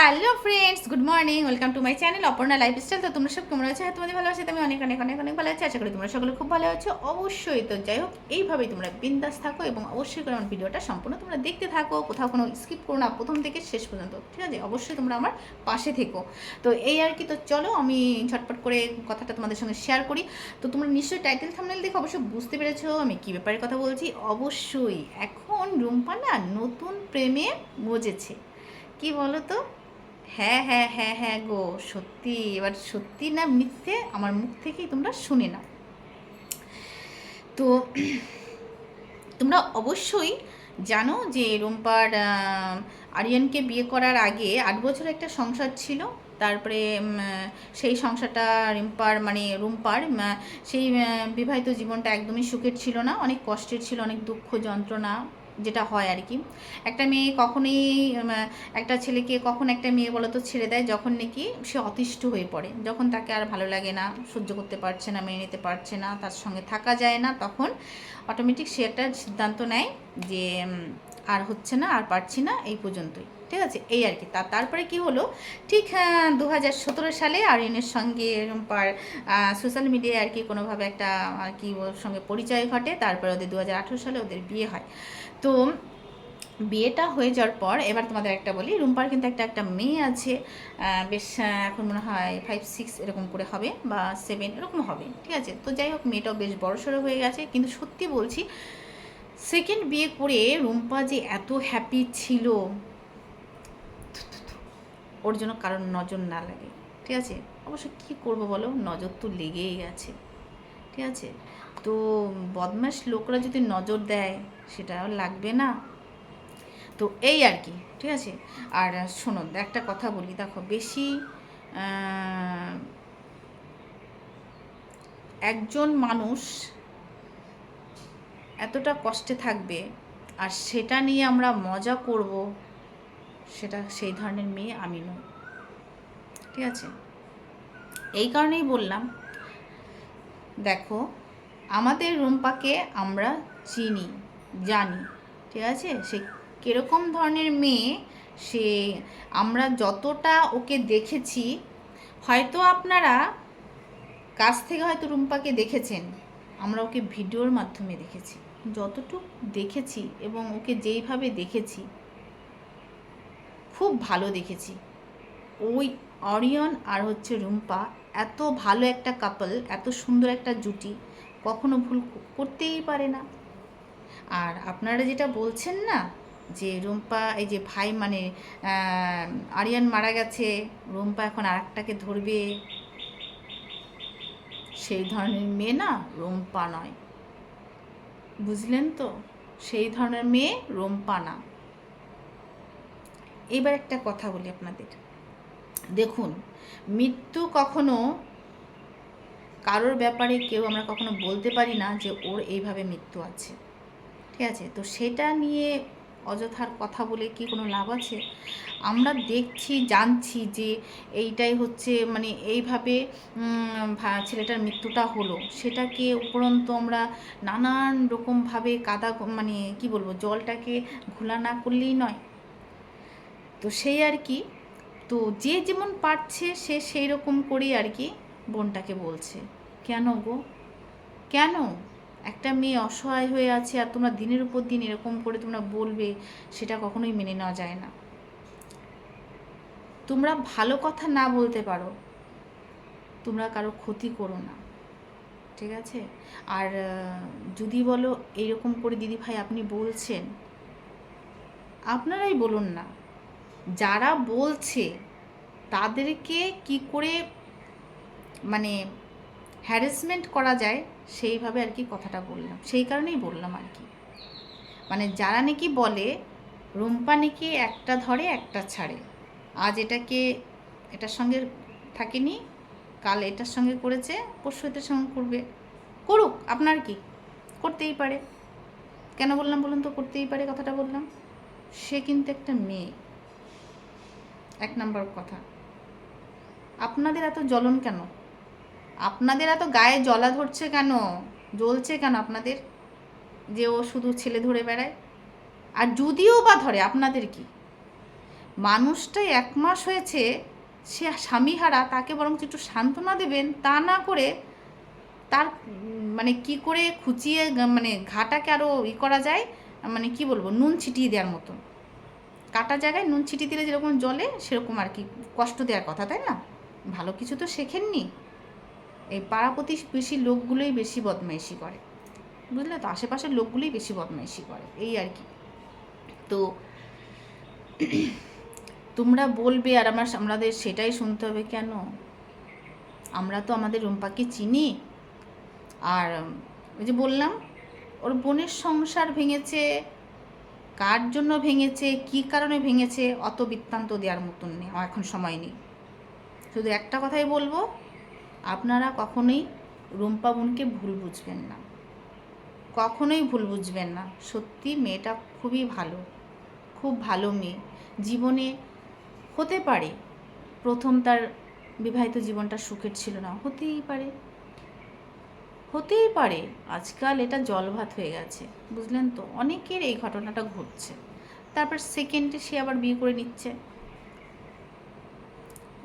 Hello friends, good morning, welcome to my channel Aparna lifestyle. তো তোমরা সব কেমন আছো? হ্যাঁ তোমাদের ভালো আছে? তুমি অনেক অনেক অনেক অনেক ভালো আছো। আশা করি তোমরা সকলে খুব ভালো আছো। অবশ্যই তো যাই হোক, এইভাবেই তোমরা বিন্দাস থাকো এবং অবশ্যই করে আমার ভিডিওটা সম্পূর্ণ তোমরা দেখতে থাকো। কোথাও কোনো স্কিপ করো না, প্রথম থেকে শেষ পর্যন্ত, ঠিক আছে? অবশ্যই তোমরা আমার পাশে থেকো। তো এই আর কি, তো চলো আমি ঝটপট করে কথাটা তোমাদের সঙ্গে শেয়ার করি। তো তোমরা নিশ্চয়ই টাইটেল থামনেল দেখে অবশ্যই বুঝতে পেরেছ আমি কী ব্যাপারে কথা বলছি। অবশ্যই, এখন রুম্পা না নতুন প্রেমে মজেছে। কি বলো তো হ্যাঁ হ্যাঁ হ্যাঁ হ্যাঁ গো, সত্যি। এবার সত্যি না মিথ্যে আমার মুখ থেকেই তোমরা শুনে নাও। তো তোমরা অবশ্যই জানো যে রুম্পার আরিয়ানকে বিয়ে করার আগে আট বছর একটা সংসার ছিল। তারপরে সেই সংসারটা রিম্পার মানে রুম্পার সেই বিবাহিত জীবনটা একদমই সুখের ছিল না। অনেক কষ্টের ছিল, অনেক দুঃখ যন্ত্রণা। যেটা হয় আর কি একটা মেয়ে কখনোই একটা ছেলেকে কখন একটা মেয়ে বলো তো ছেড়ে দেয় যখন নাকি সে অতিষ্ঠ হয়ে পড়ে। যখন তাকে আর ভালো লাগে না, সহ্য করতে পারছে না, মেনে নিতে পারছে না, তার সঙ্গে থাকা যায় না, তখন অটোমেটিক সে একটা সিদ্ধান্ত নেয় যে হচ্ছে না, আর পারছি না এই পর্যন্তই। ঠিক আছে? এই আর কি। তা তারপরে কি হলো? ঠিক দু হাজার সতেরো সালে আরিয়ানের সঙ্গে রুম্পার সোশ্যাল মিডিয়ায় আর কি কোনোভাবে একটা আর কি ওর সঙ্গে পরিচয় ঘটে। তারপরে ওদের দু হাজার আঠেরো সালে ওদের বিয়ে হয়। তো বিয়েটা হয়ে যাওয়ার পর, এবার তোমাদের একটা বলি, রুম্পার কিন্তু একটা একটা মেয়ে আছে। বেশ এখন মনে হয় ফাইভ সিক্স এরকম করে হবে বা সেভেন এরকম হবে। ঠিক আছে? তো যাই হোক, মেয়েটাও বেশ বড়সড় হয়ে গেছে। কিন্তু সত্যি বলছি সেকেন্ড বিয়ে করে রুম্পা যে এত হ্যাপি ছিল। ওর জন্য কারোর নজর না লাগে। ঠিক আছে? অবশ্য কী করব বলো? নজর তো লেগেই আছে। ঠিক আছে? তো বদমাস লোকরা যদি নজর দেয় সেটা লাগবে না। তো এই আর কি। ঠিক আছে? আর শোনো, একটা কথা বলি। দেখো, বেশি একজন মানুষ এতটা কষ্টে থাকবে আর সেটা নিয়ে আমরা মজা করব, সেটা সেই ধরনের মেয়ে আমি নই। ঠিক আছে? এই কারণেই বললাম, দেখো, আমাদের রুম্পাকে আমরা চিনি, জানি, ঠিক আছে? সে কীরকম ধরনের মেয়ে, সে আমরা যতটা ওকে দেখেছি, হয়তো আপনারা কাছ থেকে হয়তো রুম্পাকে দেখেছেন, আমরা ওকে ভিডিওর মাধ্যমে দেখেছি। যতটুকু দেখেছি এবং ওকে যেইভাবে দেখেছি, খুব ভালো দেখেছি। ওই অরিয়ন আর হচ্ছে রুম্পা এত ভালো একটা কাপল এত সুন্দর একটা জুটি, কখনো ভুল করতেই পারে না। আর আপনারা যেটা বলছেন না, যে রুম্পা, এই যে ভাই মানে আরিয়ান মারা গেছে, রুম্পা এখন আর একটাকে ধরবে, সেই ধরনের মেয়ে না রুম্পা নয়। বুঝলেন তো? সেই ধরনের মেয়ে রোম্পা না এবার একটা কথা বলি আপনাদের। দেখুন, মৃত্যু কখনো কারোর ব্যাপারে কেউ আমরা কখনো বলতে পারি না যে ওর এইভাবে মৃত্যু আছে। ঠিক আছে? তো সেটা নিয়ে অযথার কথা বলে কি কোনো লাভ আছে? আমরা দেখছি, জানছি যে এইটাই হচ্ছে মানে এইভাবে ছেলেটার মৃত্যুটা হলো। সেটাকে উপরন্ত আমরা নানান রকমভাবে কাদা মানে কি বলব, জলটাকে ঘোলা না করলেই নয়। তো সেই আর কি। তো যে যেমন পারছে, সে সেই রকম করেই আর কি বোনটাকে বলছে। কেন গো? কেন? একটা মেয়ে অসহায় হয়ে আছে আর তোমরা দিনের উপর দিন এরকম করে তোমরা বলবে, সেটা কখনোই মেনে নেওয়া যায় না। তোমরা ভালো কথা না বলতে পারো, তোমরা কারও ক্ষতি করো না। ঠিক আছে? আর যদি বলো এইরকম করে দিদি ভাই আপনি বলছেন, আপনারাই বলুন না। যারা বলছে, তাদেরকে কি করে মানে হ্যারাসমেন্ট করা যায়? সেইভাবে আর কি কথাটা বললাম। সেই কারণেই বললাম আর কি। মানে যারা নাকি বলে, রুম্পা নাকি একটা ধরে, একটা ছাড়ে। আজ এটাকে, এটার সঙ্গে থাকেনি, কাল এটার সঙ্গে করেছে, পরশু এটার সঙ্গে করবে। করুক, আপনার কি? করতেই পারে। কেন বললাম বলুন তো? করতেই পারে কথাটা বললাম। সে কিন্তু একটা মেয়ে। এক নম্বর কথা। আপনাদের এত জ্বলন কেন? আপনাদের এত গায়ে জলা ধরছে কেন? জ্বলছে কেন আপনাদের? যে ও শুধু ছেলে ধরে বেড়ায়? আর যদিও বা ধরে, আপনাদের কি? মানুষটাই এক মাস হয়েছে, সে স্বামীহারা তাকে বরং একটু সান্ত্বনা দেবেন, তা না করে তার মানে কি করে খুঁচিয়ে মানে ঘাটাকে আরও ই করা যায়? মানে কি বলব, নুন ছিটিয়ে দেওয়ার মতো। কাটা জায়গায় নুন ছিটিয়ে দিলে যেরকম জলে সেরকম আর কি কষ্ট দেওয়ার কথা, তাই না? ভালো কিছু তো শেখেননি। এই পাড়া প্রতিবেশী লোকগুলোই বেশি বদমাইশি করে। বুঝলে তো? আশেপাশের লোকগুলোই বেশি বদমাইশি করে। এই আর কি। তো তোমরা বলবে আর আমার, আমাদের সেটাই শুনতে হবে কেন? আমরা তো আমাদের রুম্পাকে চিনি। আর ওই যে বললাম, ওর বোনের সংসার ভেঙেছে। কার জন্য ভেঙেছে? কী কারণে ভেঙেছে? অত বৃত্তান্ত দেওয়ার মতন নেই। এখন সময় নেই। শুধু একটা কথাই বলব আপনারা কখনোই রুম্পা বোনকে ভুল বুঝবেন না। কখনোই ভুল বুঝবেন না। সত্যি মেয়েটা খুবই ভালো, খুব ভালো মেয়ে। জীবনে হতে পারে, প্রথম তার বিবাহিত জীবনটা সুখের ছিল না, হতেই পারে। হতেই পারে, আজকাল এটা জলভাত হয়ে গেছে, বুঝলেন তো? অনেকের এই ঘটনাটা ঘটছে। তারপর সেকেন্ডে সে আবার বিয়ে করে নিচ্ছে।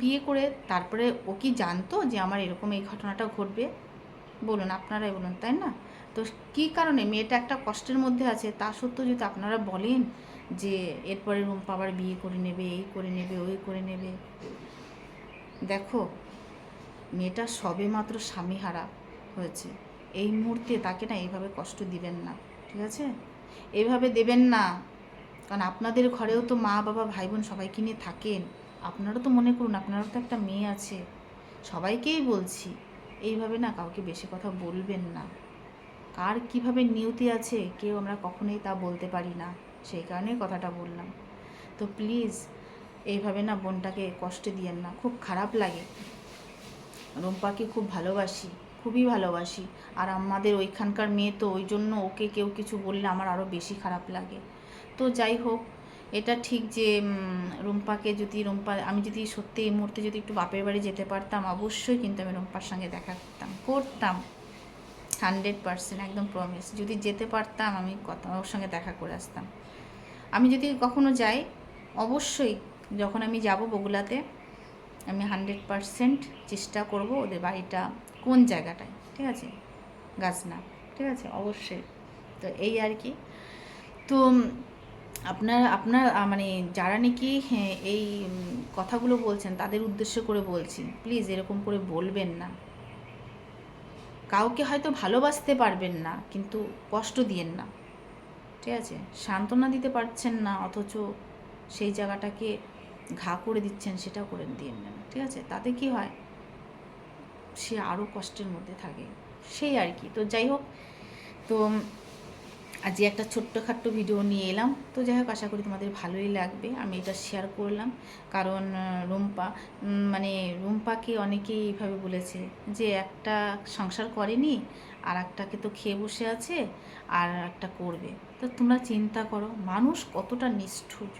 বিয়ে করে তারপরে ও কি জানতো যে আমার এরকম এই ঘটনাটা ঘটবে? বলুন, আপনারাই বলুন, তাই না? তো কী কারণে মেয়েটা একটা কষ্টের মধ্যে আছে তা সত্ত্বেও যদি আপনারা বলেন যে এরপরে রুম্পা আবার বিয়ে করে নেবে, এই করে নেবে, ওই করে নেবে? দেখো, মেয়েটা সবে মাত্র স্বামী হারা হয়েছে। এই মুহূর্তে তাকে না এইভাবে কষ্ট দিবেন না, ঠিক আছে? এইভাবে দেবেন না। কারণ আপনাদের ঘরেও তো মা, বাবা, ভাই, বোন সবাইকে নিয়ে থাকেন। আপনারও তো মনে করুন আপনারও তো একটা মেয়ে আছে। সবাইকেই বলছি, এইভাবে না কাউকে বেশি কথা বলবেন না। কার কীভাবে নিয়তি আছে, কেউ আমরা কখনোই তা বলতে পারি না। সেই কারণেই কথাটা বললাম। তো প্লিজ, এইভাবে না বোনটাকে কষ্ট দিয়েন না, খুব খারাপ লাগে। রুম্পাকে খুব ভালোবাসি, খুবই ভালোবাসি। আর আমাদের ওইখানকার মেয়ে তো, ওই জন্য ওকে কেউ কিছু বললে আমার আরও বেশি খারাপ লাগে। তো যাই হোক এটা ঠিক যে রুম্পাকে যদি রুম্পা, আমি যদি সত্যি এই মুহূর্তে যদি একটু বাপের বাড়ি যেতে পারতাম, অবশ্যই কিন্তু আমি রুম্পার সঙ্গে দেখা করতাম। করতাম। হান্ড্রেড পার্সেন্ট, একদম প্রমিস যদি যেতে পারতাম, আমি কথা, ওর সঙ্গে দেখা করে আসতাম। আমি যদি কখনো যাই, অবশ্যই যখন আমি যাব বগুলাতে, আমি হান্ড্রেড পারসেন্ট চেষ্টা করব ওদের বাড়িটা কোন জায়গাটায়, ঠিক আছে? গাছনা ঠিক আছে? অবশ্যই। তো এই আর কি। তো আপনার আপনার মানে যারা নাকি হ্যাঁ, এই কথাগুলো বলছেন তাদের উদ্দেশ্য করে বলছি। প্লিজ এরকম করে বলবেন না। কাউকে হয়তো ভালোবাসতে পারবেন না কিন্তু কষ্ট দিয়েন না। ঠিক আছে? সান্ত্বনা দিতে পারছেন না অথচ সেই জায়গাটাকে ঘা করে দিচ্ছেন সেটা করে দিয়েন না। ঠিক আছে? তাতে কি হয়? সে আরও কষ্টের মধ্যে থাকে। সেই আর কি। তো যাই হোক তো আজকে একটা ছোট্টখাট্ট ভিডিও নিয়ে এলাম। তো যাই হোক, আশা করি তোমাদের ভালোই লাগবে। আমি এটা শেয়ার করলাম। কারণ রুম্পা মানে রুম্পাকে অনেকেই এইভাবে বলেছে যে একটা সংসার করেনি, আর একটাকে তো খেয়ে বসে আছে, আর একটা করবে। তো তোমরা চিন্তা করো, মানুষ কতটা নিষ্ঠুর?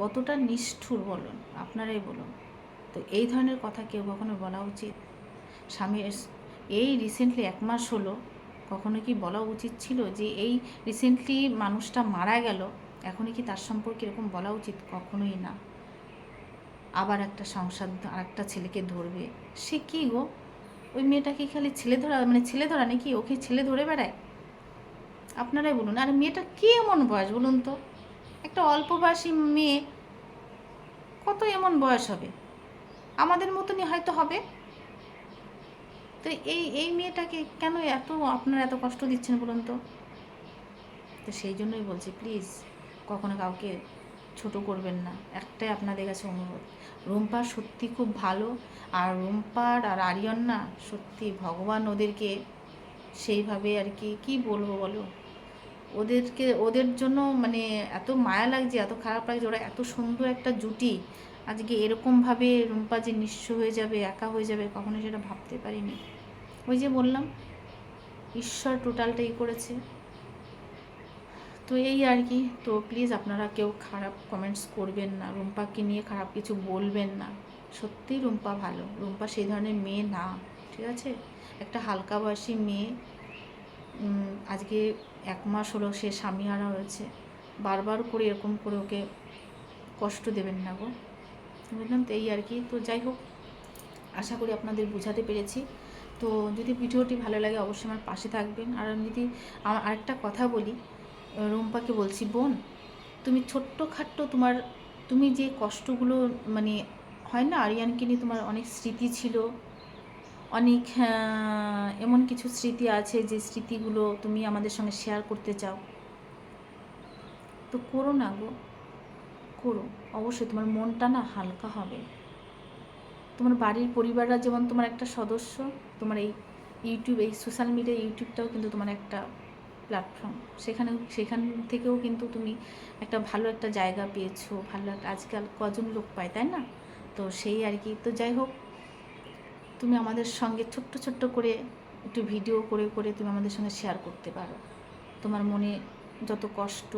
কতটা নিষ্ঠুর বলুন? আপনারাই বলুন। তো এই ধরনের কথা কেউ কখনো বলা উচিত। স্বামী, এই রিসেন্টলি এক মাস হলো কখনো কি বলা উচিত ছিল যে এই রিসেন্টলি মানুষটা মারা গেল, এখনই কি তার সম্পর্কে এরকম বলা উচিত? কখনোই না। আবার একটা সংসার আর একটা ছেলেকে ধরবে। সে কি গো? ওই মেয়েটাকে খালি ছেলে ধরা মানে ছেলে ধরা নাকি ওকে ছেলে ধরে বেড়ায়? আপনারাই বলুন। আর মেয়েটা কি এমন বয়স বলুন তো? একটা অল্প বয়সী মেয়ে কত এমন বয়স হবে? আমাদের মতনই হয়তো হবে। তো এই এই মেয়েটাকে কেন এত আপনারা এত কষ্ট দিচ্ছেন বলুন তো? তো সেই জন্যই বলছি প্লিজ কখনো কাউকে ছোট করবেন না। একটাই আপনাদের কাছে অনুরোধ। রুম্পা সত্যি খুব ভালো, আর রুম্পার আর আরিয়ন না সত্যি ভগবান ওদেরকে সেইভাবে আর কি কি বলব বলো? ওদেরকে, ওদের জন্য মানে এত মায়া লাগছে, এত খারাপ লাগছে, ওরা এত সুন্দর একটা জুটি আজকে এরকমভাবে রুম্পা যে নিঃস্ব হয়ে যাবে, একা হয়ে যাবে, কখনো সেটা ভাবতে পারিনি। ওই যে বললাম, ঈশ্বর টোটালটাই করেছে। তো এই আর কি। তো প্লিজ আপনারা কেউ খারাপ কমেন্টস করবেন না, রুম্পাকে নিয়ে খারাপ কিছু বলবেন না। সত্যিই রুম্পা ভালো। রুম্পা সেই ধরনের মেয়ে না, ঠিক আছে? একটা হালকা বয়সী মেয়ে আজকে এক মাস হলো সে স্বামী হারা হয়েছে। বারবার করে এরকম করে ওকে কষ্ট দেবেন না গো। বুঝলাম তো এই আর কি। তো যাই হোক, আশা করি আপনাদের বোঝাতে পেরেছি। তো যদি ভিডিওটি ভালো লাগে, অবশ্যই আমার পাশে থাকবেন। আর আমি যদি আমার আরেকটা কথা বলি রুম্পাকে বলছি, বোন, তুমি ছোট্ট খাট্ট তোমার, তুমি যে কষ্টগুলো মানে হয় না, আরিয়ানকে নিয়ে তোমার অনেক স্মৃতি ছিল, অনেক এমন কিছু স্মৃতি আছে যে স্মৃতিগুলো তুমি আমাদের সঙ্গে শেয়ার করতে চাও? তো করো না গো। করো, অবশ্যই তোমার মনটা না হালকা হবে। তোমার বাড়ির পরিবাররা যেমন তোমার একটা সদস্য, তোমার এই ইউটিউব এই সোশ্যাল মিডিয়া ইউটিউবটাও কিন্তু তোমার একটা প্ল্যাটফর্ম সেখানে সেখান থেকেও কিন্তু তুমি একটা ভালো একটা জায়গা পেয়েছ, ভালো একটা আজকাল কজন লোক পায়, তাই না? তো সেই আর কি। তো যাই হোক, তুমি আমাদের সঙ্গে ছোট্ট ছোট্ট করে একটু ভিডিও করে করে তুমি আমাদের সঙ্গে শেয়ার করতে পারো। তোমার মনে যত কষ্ট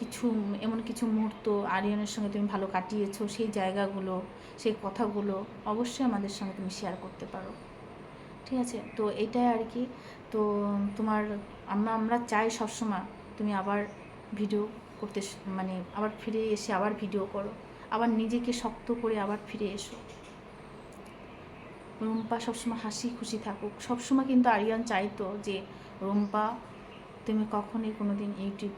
কিছু, এমন কিছু মুহূর্ত আরিয়ানের সঙ্গে তুমি ভালো কাটিয়েছো, সেই জায়গাগুলো, সেই কথাগুলো অবশ্যই আমাদের সঙ্গে তুমি শেয়ার করতে পারো। ঠিক আছে? তো এটাই আর কি। তো তোমার আমরা আমরা চাই সবসময় তুমি আবার ভিডিও করতে মানে আবার ফিরে এসে আবার ভিডিও করো। আবার নিজেকে শক্ত করে আবার ফিরে এসো। রুম্পা সবসময় হাসি খুশি থাকুক। সবসময় কিন্তু আরিয়ান চাইতো যে, রুম্পা, তুমি কখনোই কোনো দিন ইউটিউব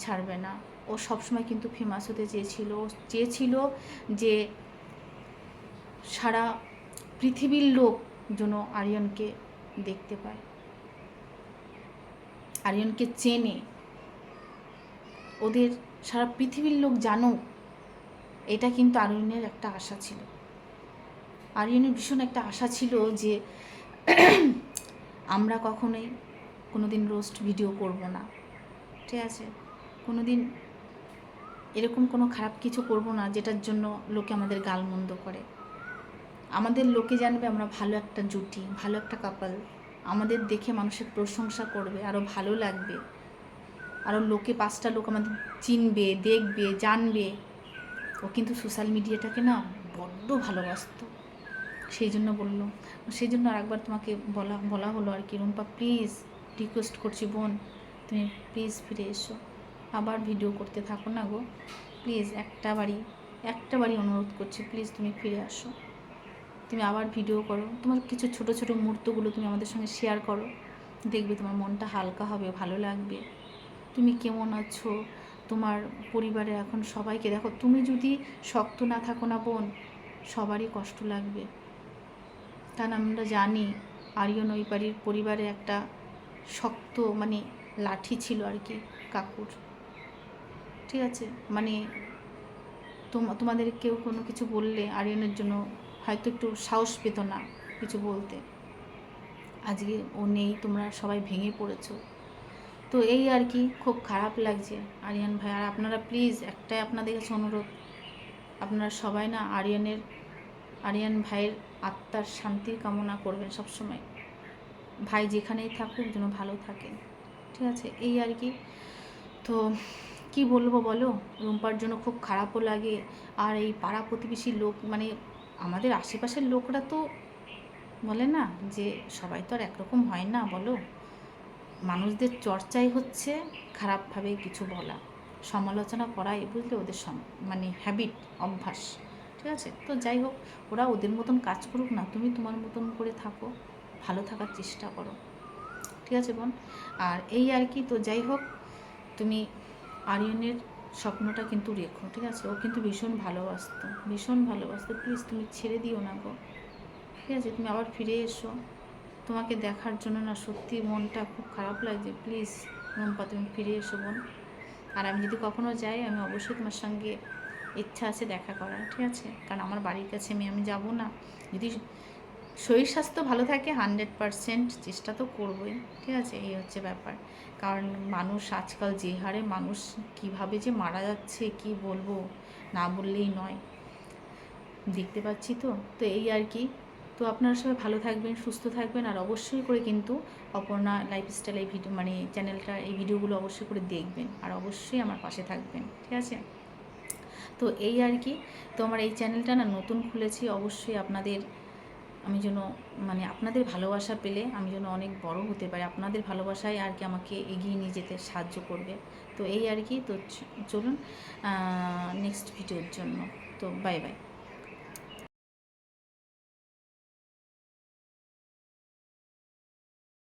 ছাড়বে না। ও সবসময় কিন্তু ফেমাস হতে চেয়েছিল। চেয়েছিল যে সারা পৃথিবীর লোক যেন আরিয়ানকে দেখতে পায়। আরিয়ানকে চেনে। ওদের সারা পৃথিবীর লোক জানুক। এটা কিন্তু আরিয়ানের একটা আশা ছিল। আরিয়ানের ভীষণ একটা আশা ছিল যে আমরা কখনোই কোনোদিন রোস্ট ভিডিও করব না। ঠিক আছে? কোনো দিন এরকম কোনো খারাপ কিছু করব না, যেটার জন্য লোকে আমাদের গালমন্দ করে। আমাদের লোকে জানবে আমরা ভালো একটা জুটি, ভালো একটা কাপাল আমাদের দেখে মানুষের প্রশংসা করবে আরও ভালো লাগবে। আরও লোকে, পাঁচটা লোক আমাদের চিনবে, দেখবে, জানবে। ও কিন্তু সোশ্যাল মিডিয়াটাকে না বড্ড ভালোবাসতো। সেই জন্য বলল, সেই জন্য আর একবার তোমাকে বলা বলা হলো আর কি, রুম্পা প্লিজ রিকোয়েস্ট করছি বোন, তুমি প্লিজ ফিরে এসো। আবার ভিডিও করতে থাকো না গো। প্লিজ, একটা বাড়ি একটা বাড়ি অনুরোধ করছি, প্লিজ তুমি ফিরে আসো। তুমি আবার ভিডিও করো। তোমার কিছু ছোট ছোট মুহূর্তগুলো তুমি আমাদের সঙ্গে শেয়ার করো। দেখবে তোমার মনটা হালকা হবে, ভালো লাগবে। তুমি কেমন আছো? তোমার পরিবারে এখন সবাইকে দেখো, তুমি যদি শক্ত না থাকো না বোন, সবারই কষ্ট লাগবে। কারণ আমরা জানি আরিয়ন ওই বাড়ির পরিবারে একটা শক্ত মানে লাঠি ছিল আর কি, কাকুর। ঠিক আছে? মানে তোম- তোমাদের কেউ কোনো কিছু বললে আরিয়ানের জন্য হয়তো একটু সাহস পেত না কিছু বলতে। আজকে ও নেই, তোমরা সবাই ভেঙে পড়েছো। তো এই আর কি, খুব খারাপ লাগছে আরিয়ান ভাই। আর আপনারা প্লিজ একটাই আপনাদের কাছে অনুরোধ, আপনারা সবাই না আরিয়ানের, আরিয়ান ভাইয়ের আত্মার শান্তির কামনা করবেন সবসময়। ভাই যেখানেই থাকুক যেন ভালো থাকে ঠিক আছে? এই আর কি। তো কি বলব বলো? রুম্পার জন্য খুব খারাপও লাগে। আর এই পাড়া প্রতিবেশী লোক মানে আমাদের আশেপাশের লোকরা তো বলে না যে সবাই তো আর একরকম হয় না বলো? মানুষদের চর্চাই হচ্ছে খারাপভাবে কিছু বলা। সমালোচনা করাই বুঝলে ওদের মানে হ্যাবিট অভ্যাস। ঠিক আছে? তো যাই হোক, ওরা ওদের মতন কাজ করুক না, তুমি তোমার মতন করে থাকো। ভালো থাকার চেষ্টা করো। ঠিক আছে বোন? আর এই আর কি, তো যাই হোক, তুমি আরিয়ানের স্বপ্নটা কিন্তু রেখো, ঠিক আছে? ও কিন্তু ভীষণ ভালোবাসতো ভীষণ ভালোবাসতো। প্লিজ তুমি ছেড়ে দিও না গো। ঠিক আছে? তুমি আবার ফিরে এসো। তোমাকে দেখার জন্য না সত্যি মনটা খুব খারাপ লাগছে। প্লিজ রুম্পা, তুমি ফিরে এসো বোন। আর আমি যদি কখনো যাই, আমি অবশ্যই তোমার সঙ্গে ইচ্ছা আছে দেখা করার, ঠিক আছে? কারণ আমার বাড়ির কাছে আমি আমি যাব না। যদি শরীর স্বাস্থ্য ভালো থাকে হান্ড্রেড পারসেন্ট চেষ্টা তো করবোই, ঠিক আছে? এই হচ্ছে ব্যাপার। কারণ মানুষ আজকাল যে হারে মানুষ কীভাবে যে মারা যাচ্ছে, কি বলব? না বললেই নয়। দেখতে পাচ্ছি তো? তো এই আর কি। তো আপনারা সবাই ভালো থাকবেন, সুস্থ থাকবেন, আর অবশ্যই করে কিন্তু অপর্ণা লাইফস্টাইল এই ভিডিও মানে চ্যানেলটা এই ভিডিওগুলো অবশ্যই করে দেখবেন, আর অবশ্যই আমার পাশে থাকবেন, ঠিক আছে? তো এই আর কি। তো আমার এই চ্যানেলটা না নতুন খুলেছি, অবশ্যই আপনাদের আমি যেন মানে আপনাদের ভালোবাসা পেলে আমি যেন অনেক বড় হতে পারি। আপনাদের ভালোবাসায় আর কি আমাকে এগিয়ে নিয়ে যেতে সাহায্য করবে। তো এই আর কি, তো চলুন নেক্সট ভিডিওর জন্য। তো বাই বাই